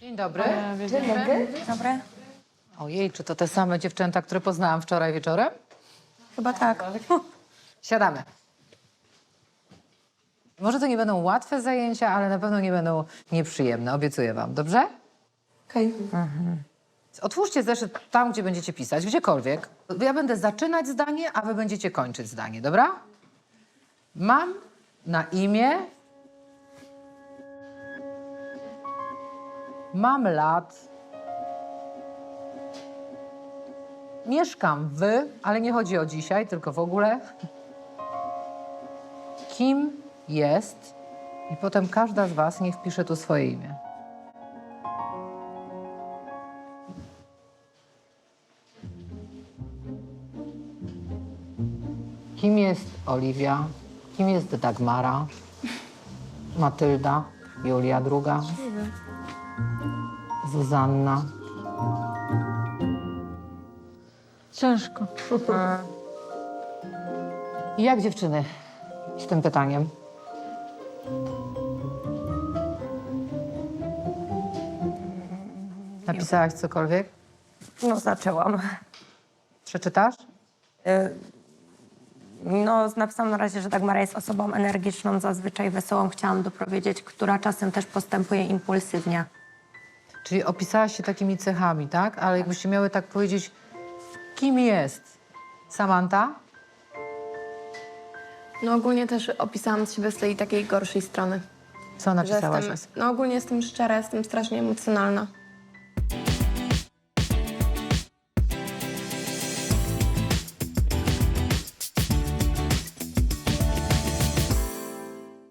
Dzień dobry. Dzień dobry. Dobry. Ojej, czy to te same dziewczęta, które poznałam wczoraj wieczorem? Chyba tak. Siadamy. Może to nie będą łatwe zajęcia, ale na pewno nie będą nieprzyjemne, obiecuję wam, dobrze? Okej. Otwórzcie zeszyt tam, gdzie będziecie pisać, gdziekolwiek. Ja będę zaczynać zdanie, a wy będziecie kończyć zdanie, dobra? Mam na imię... Mam lat... Mieszkam w, ale nie chodzi o dzisiaj, tylko w ogóle. Kim jest? I potem każda z was niech wpisze tu swoje imię. Kim jest Oliwia? Kim jest Dagmara? Matylda? Julia druga? Zuzanna? Ciężko. I jak dziewczyny z tym pytaniem? Napisałaś cokolwiek? No zaczęłam. Przeczytasz? No napisałam na razie, że Dagmara jest osobą energiczną, zazwyczaj wesołą. Chciałam dopowiedzieć, która czasem też postępuje impulsywnie. Czyli opisałaś się takimi cechami, tak? Ale jakbyście miały tak powiedzieć, kim jest Samanta? No ogólnie też opisałam siebie z tej takiej gorszej strony. Co Że napisałaś? jestem, no ogólnie jestem szczera, jestem strasznie emocjonalna.